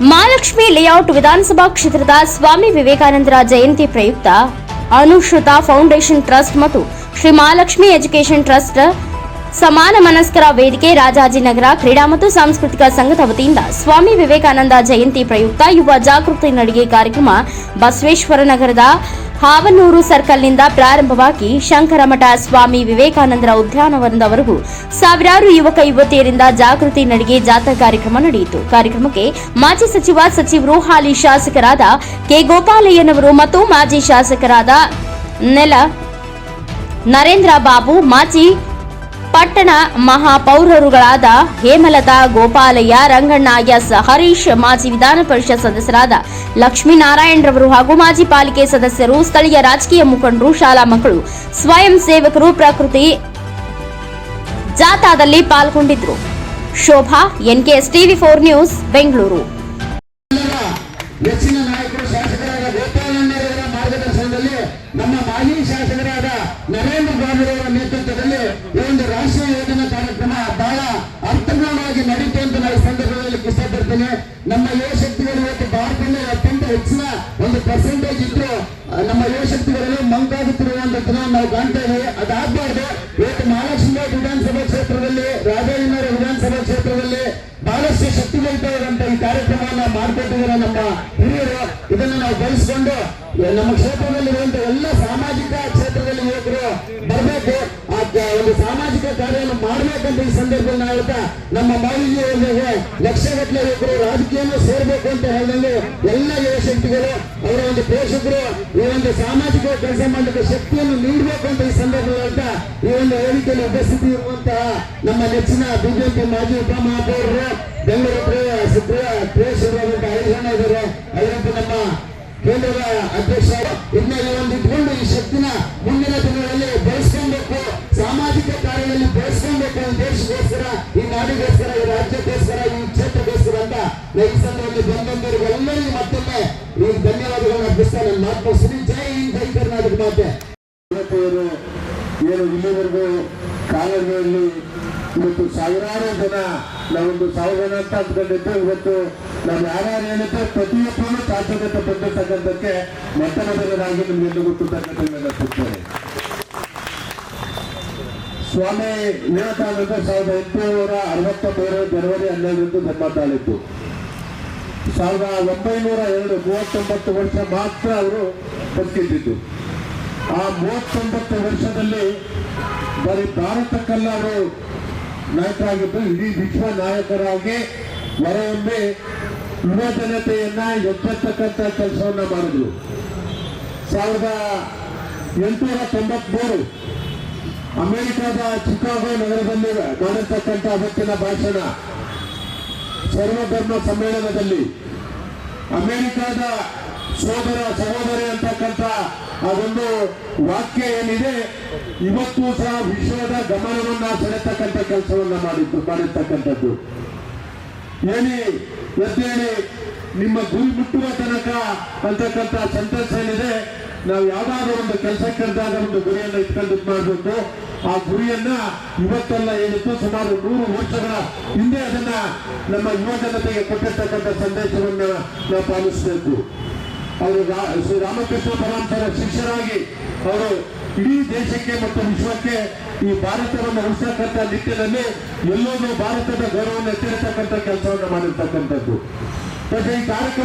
Mahalakshmi layout ವಿಧಾನಸಭಾ ಕ್ಷೇತ್ರದ ಸ್ವಾಮಿ ವಿವೇಕಾನಂದರ ಜಯಂತಿ ಪ್ರಯುಕ್ತ ಅನುಶ್ರುತ ಫೌಂಡೇಶನ್ ಟ್ರಸ್ಟ್ ಮತ್ತು ಶ್ರೀ ಮಹಾಲಕ್ಷ್ಮಿ ಎಜುಕೇಶನ್ ಟ್ರಸ್ಟ್ ಸಮಾನ ಮನಸ್ಕರ ವೇದಿಕೆ ರಾಜಾಜಿನಗರ ಕ್ರೀಡಾ ಮತ್ತು ಸಾಂಸ್ಕೃತಿಕ ಸಂಘದ ವತಿಯಿಂದ ಸ್ವಾಮಿ ವಿವೇಕಾನಂದ ಜಯಂತಿ ಪ್ರಯುಕ್ತ ಯುವ ಜಾಗೃತಿ ನಡಿಗೆ ಕಾರ್ಯಕ್ರಮ ಬಸವೇಶ್ವರ ನಗರದ ಹಾವನೂರು ಸರ್ಕಲ್ನಿಂದ ಪ್ರಾರಂಭವಾಗಿ ಶಂಕರಮಠ ಸ್ವಾಮಿ ವಿವೇಕಾನಂದರ ಉದ್ಯಾನವನದವರೆಗೂ ಸಾವಿರಾರು ಯುವಕ ಯುವತಿಯರಿಂದ ಜಾಗೃತಿ ನಡಿಗೆ ಜಾಥಾ ಕಾರ್ಯಕ್ರಮ ನಡೆಯಿತು. ಕಾರ್ಯಕ್ರಮಕ್ಕೆ ಮಾಜಿ ಸಚಿವ ಸಚಿವರು ಹಾಲಿ ಶಾಸಕರಾದ ಕೆ ಗೋಪಾಲಯ್ಯನವರು ಮತ್ತು ಮಾಜಿ ಶಾಸಕರಾದ ನೆಲ ನರೇಂದ್ರ ಬಾಬು, ಮಾಜಿ ಪಟ್ಟಣ ಮಹಾಪೌರರುಗಳಾದ ಹೇಮಲತಾ, ಗೋಪಾಲಯ್ಯ, ರಂಗಣ್ಣ, ಎಸ್. ಹರೀಶ್, ಮಾಜಿ ವಿಧಾನ ಪರಿಷತ್ ಸದಸ್ಯರಾದ ಲಕ್ಷ್ಮೀನಾರಾಯಣರವರು ಹಾಗೂ ಮಾಜಿ ಪಾಲಿಕೆ ಸದಸ್ಯರು, ಸ್ಥಳೀಯ ರಾಜಕೀಯ ಮುಖಂಡರು, ಶಾಲಾ ಮಕ್ಕಳು, ಸ್ವಯಂ ಸೇವಕರು ಪ್ರಕೃತಿ ಜಾಥಾದಲ್ಲಿ ಪಾಲ್ಗೊಂಡಿದ್ರು Shobha NKS TV four news, Bengaluru. ನಮ್ಮ ಮಾಜಿ ಶಾಸಕರಾದ ನರೇಂದ್ರ ಬಾಬುರವರ ನೇತೃತ್ವದಲ್ಲಿ ರಾಷ್ಟ್ರೀಯ ಯೋಜನಾ ಕಾರ್ಯಕ್ರಮ ಬಹಳ ಅರ್ಥಪೂರ್ಣವಾಗಿ ನಡೀತು ಅಂತ ನಾವು ಸಂದರ್ಭದಲ್ಲಿ ಖುಷಿಪಡ್ತೇನೆ. ನಮ್ಮ ಯುವ ಶಕ್ತಿಗಳು ಇವತ್ತು ಭಾರತದಲ್ಲಿ ಅತ್ಯಂತ ಹೆಚ್ಚಿನ ಒಂದು ಪರ್ಸೆಂಟೇಜ್ ಇದ್ರು ನಮ್ಮ ಯುವ ಶಕ್ತಿಗಳಲ್ಲಿ ಮಂಕಾಗುತ್ತಿರುವಂತದ್ದನ್ನ ನಾವು ಕಾಣ್ತಾ ಇದ್ದೀವಿ. ಅದಾಗಬಾರ್ದು. ಇವತ್ತು ಮಹಾಲಕ್ಷ್ಮಿ ವಿಧಾನಸಭಾ ಕ್ಷೇತ್ರದಲ್ಲಿ ರಾಜೇಂದ್ರ ವಿಧಾನಸಭಾ ಕ್ಷೇತ್ರದಲ್ಲಿ ಬಹಳಷ್ಟು ಶಕ್ತಿಗಳಿರುವಂತ ಈ ಕಾರ್ಯಕ್ರಮವನ್ನ ಮಾಡಿಕೊಟ್ಟಿದ್ದಾರೆ ನಮ್ಮ ಹಿರಿಯರು. ಇದನ್ನ ನಾವು ಬಳಸಿಕೊಂಡು ನಮ್ಮ ಕ್ಷೇತ್ರದಲ್ಲಿ ಇರುವಂತಹ ಎಲ್ಲ ಸಾಮಾಜಿಕ ಕ್ಷೇತ್ರದಲ್ಲಿ ಯುವಕರು ಬರಬೇಕು. ಒಂದು ಸಾಮಾಜಿಕ ಕಾರ್ಯವನ್ನು ಮಾಡಬೇಕಂತ ಈ ಸಂದರ್ಭದಲ್ಲಿ ನಾವು ಹೇಳ್ತಾ, ನಮ್ಮ ಮೌಲ್ಯ ಲಕ್ಷಗಟ್ಟಲೆ ರಾಜಕೀಯ ರಾಜಕೀಯವನ್ನು ಸೇರ್ಬೇಕು ಅಂತ ಹೇಳಿದಂಗೆ ಎಲ್ಲ ಯುವ ಶಕ್ತಿಗಳು, ಅವರ ಒಂದು ಪೋಷಕರು, ಈ ಒಂದು ಸಾಮಾಜಿಕ ಕೆಲಸ ಮಾಡಲಿಕ್ಕೆ ಶಕ್ತಿಯನ್ನು ನೀಡಬೇಕು ಅಂತ ಈ ಸಂದರ್ಭದಲ್ಲಿ ಹೇಳ್ತಾ, ಈ ಒಂದು ವೇದಿಕೆಯಲ್ಲಿ ಉಪಸ್ಥಿತಿ ಇರುವಂತಹ ನಮ್ಮ ನೆಚ್ಚಿನ ಬಿಜೆಪಿ ಮಾಜಿ ಉಪಮಹಾಪೌರರು ಬೆಂಗಳೂರು ಪ್ರಿಯ ಸುಪ್ರಿಯ ಪ್ರಿಯೇಶ್ವರರಾದಂತಹ ಐದು ಜನ ಇದ್ದಾರೆ ಅದರಂತೆ ನಮ್ಮ ಕೇಂದ್ರದ ಅಧ್ಯಕ್ಷ ಈ ಸಂದರ್ಭದಲ್ಲಿ ಬಂದವರಿಗೆ ಎಲ್ಲರಿಗೂ ಮತ್ತೊಮ್ಮೆ ಈ ಧನ್ಯವಾದಗಳನ್ನ ಅರ್ಪಿಸ್ತಾ ನನ್ನ ಮಾತು ಮುಗಿಸ್ತೀನಿ. ಜೈ ಜೈ ಕರ್ನಾಟಕ ಮಾತೆ. ಯುವತಿಯರು, ಏನು ಇಲ್ಲಿವರೆಗೂ ಕಾಲೇಜುಗಳಲ್ಲಿ ಇವತ್ತು ಸಾವಿರಾರು ಜನ, ನಾವೊಂದು ಸಾವಿರ ಅಂತ ಅಂದ್ಕೊಂಡಿದ್ದು, ಇವತ್ತು ನಾವು ಯಾರ್ಯಾರು ಹೇಳುತ್ತೆ ಪ್ರತಿಯೊಬ್ಬರು ಸಾಧ್ಯತೆ ಬಂದಿರ್ತಕ್ಕಂಥಕ್ಕೆ ಮೊಟ್ಟ ಮೊದಲನಾಗಿ ನಿಮಗೆಲ್ಲ ಗೊತ್ತಿರ್ತಕ್ಕಂಥ ಸಿಗ್ತೇನೆ ಸ್ವಾಮಿ ವಿವೇಕಾನಂದ ಸಾವಿರದ ಎಂಟುನೂರ ಅರವತ್ತ ಮೂರು ಜನವರಿ ಹನ್ನೆರಡರಂದು ಜನ್ಮ ತಾಳಿದ್ದು. ಸಾವಿರದ ಒಂಬೈನೂರ ಎರಡು ಮೂವತ್ತೊಂಬತ್ತು ವರ್ಷ ಮಾತ್ರ ಅವರು ಬದುಕಿದ್ದು ಆ ಮೂವತ್ತೊಂಬತ್ತು ವರ್ಷದಲ್ಲಿ ಬರೀ ಭಾರತಕ್ಕಲ್ಲ ಅವರು ನಾಯಕರಾಗಿದ್ದು, ಇಡೀ ವಿಶ್ವ ನಾಯಕರಾಗಿ ಹೊರಹೊಮ್ಮೆ ಯುವ ಜನತೆಯನ್ನ ಎಚ್ಚೆತ್ತಕ್ಕಂಥ ಕೆಲಸವನ್ನ ಮಾಡಿದ್ರು. ಸಾವಿರದ ಎಂಟುನೂರ ತೊಂಬತ್ಮೂರು ಅಮೆರಿಕದ ಚಿಕಾಗೋ ನಗರದಲ್ಲಿ ಮಾಡಿರ್ತಕ್ಕಂಥ ಅವತ್ತಿನ ಭಾಷಣ. ಸರ್ವಧರ್ಮ ಸಮ್ಮೇಳನದಲ್ಲಿ ಅಮೆರಿಕದ ಸೋದರ ಸಹೋದರಿ ಅಂತಕ್ಕಂಥ ಅದೊಂದು ವಾಕ್ಯ ಏನಿದೆ, ಇವತ್ತು ಸಹ ವಿಶ್ವದ ಗಮನವನ್ನ ಸೆಳೆತಕ್ಕಂಥ ಕೆಲಸವನ್ನ ಮಾಡಿದ್ದು, ಮಾಡಿರ್ತಕ್ಕಂಥದ್ದು. ಏನಿ ಎದ್ದೇಳಿ ನಿಮ್ಮ ಗುರಿ ಮುಟ್ಟುವ ತನಕ ಅಂತಕ್ಕಂಥ ಸೆಂಟೆನ್ಸ್ ಏನಿದೆ, ನಾವು ಯಾವ್ದಾದ್ರು ಒಂದು ಕೆಲಸಕ್ಕೆ ಒಂದು ಗುರಿಯನ್ನು ಇಟ್ಕೊಂಡು ಮಾಡ್ಬೇಕು ಆ ಗುರಿಯನ್ನ ಇವತ್ತೆಲ್ಲ ಏನಿತ್ತು ಸುಮಾರು ನೂರು ವರ್ಷಗಳ ಹಿಂದೆ ಅದನ್ನ ನಮ್ಮ ಯುವ ಜನತೆಗೆ ಕೊಟ್ಟಿರ್ತಕ್ಕಂಥ ಸಂದೇಶವನ್ನ ನಾವು ಪಾಲಿಸಬೇಕು. ಅವರು ಶ್ರೀ ರಾಮಕೃಷ್ಣ ಪರಮಾಂತರ ಶಿಷ್ಯರಾಗಿ ಅವರು ಇಡೀ ದೇಶಕ್ಕೆ ಮತ್ತು ವಿಶ್ವಕ್ಕೆ ಈ ಭಾರತವನ್ನು ಉಳಿಸತಕ್ಕಂಥ ನಿಟ್ಟಿನಲ್ಲಿ ಎಲ್ಲೋದು ಭಾರತದ ಗೌರವವನ್ನು ಎತ್ತಿರತಕ್ಕಂಥ ಕೆಲಸವನ್ನು ಮಾಡಿರ್ತಕ್ಕಂಥದ್ದು. ಮತ್ತೆ ಈ ಕಾರ್ಯಕ್ರಮ